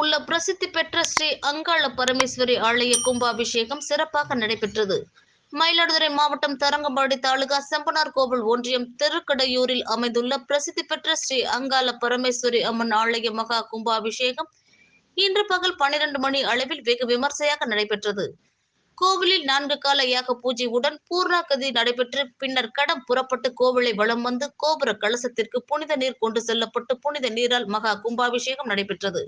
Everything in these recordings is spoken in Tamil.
உள்ள பிரசித்தி பெற்ற ஸ்ரீ அங்காள பரமேஸ்வரி ஆலய கும்பாபிஷேகம் சிறப்பாக நடைபெற்றது. மயிலாடுதுறை மாவட்டம் தரங்கம்பாடி தாலுகா செம்பனார் கோவில் ஒன்றியம் தெருக்கடையூரில் அமைந்துள்ள பிரசித்தி பெற்ற ஸ்ரீ அங்காள பரமேஸ்வரி அம்மன் ஆலய மகா கும்பாபிஷேகம் இன்று பகல் பனிரெண்டு மணி அளவில் வெகு விமர்சையாக நடைபெற்றது. கோவிலில் நான்கு கால யாக பூஜையுடன் பூர்ணாகதி நடைபெற்று பின்னர் கடம் புறப்பட்டு கோவிலை வலம் வந்து கோபுர கலசத்திற்கு புனித நீர் கொண்டு செல்லப்பட்டு புனித நீரால் மகா கும்பாபிஷேகம் நடைபெற்றது.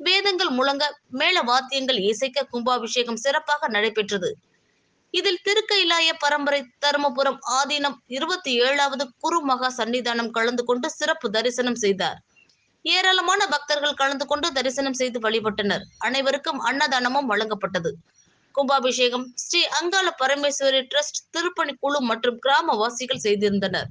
வேதங்கள் முழங்க மேள வாத்தியங்கள் இசைக்க கும்பாபிஷேகம் சிறப்பாக நடைபெற்றது இதில் திருக்கைலாய பரம்பரை தருமபுரம் ஆதீனம் இருபத்தி ஏழாவது குரு மகா சன்னிதானம் கலந்து கொண்டு சிறப்பு தரிசனம் செய்தார் ஏராளமான பக்தர்கள் கலந்து கொண்டு தரிசனம் செய்து வழிபட்டனர் அனைவருக்கும் அன்னதானமும் வழங்கப்பட்டது கும்பாபிஷேகம் ஸ்ரீ அங்காள பரமேஸ்வரி ட்ரஸ்ட் திருப்பணி குழு மற்றும் கிராமவாசிகள் செய்திருந்தனர்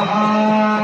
Baha.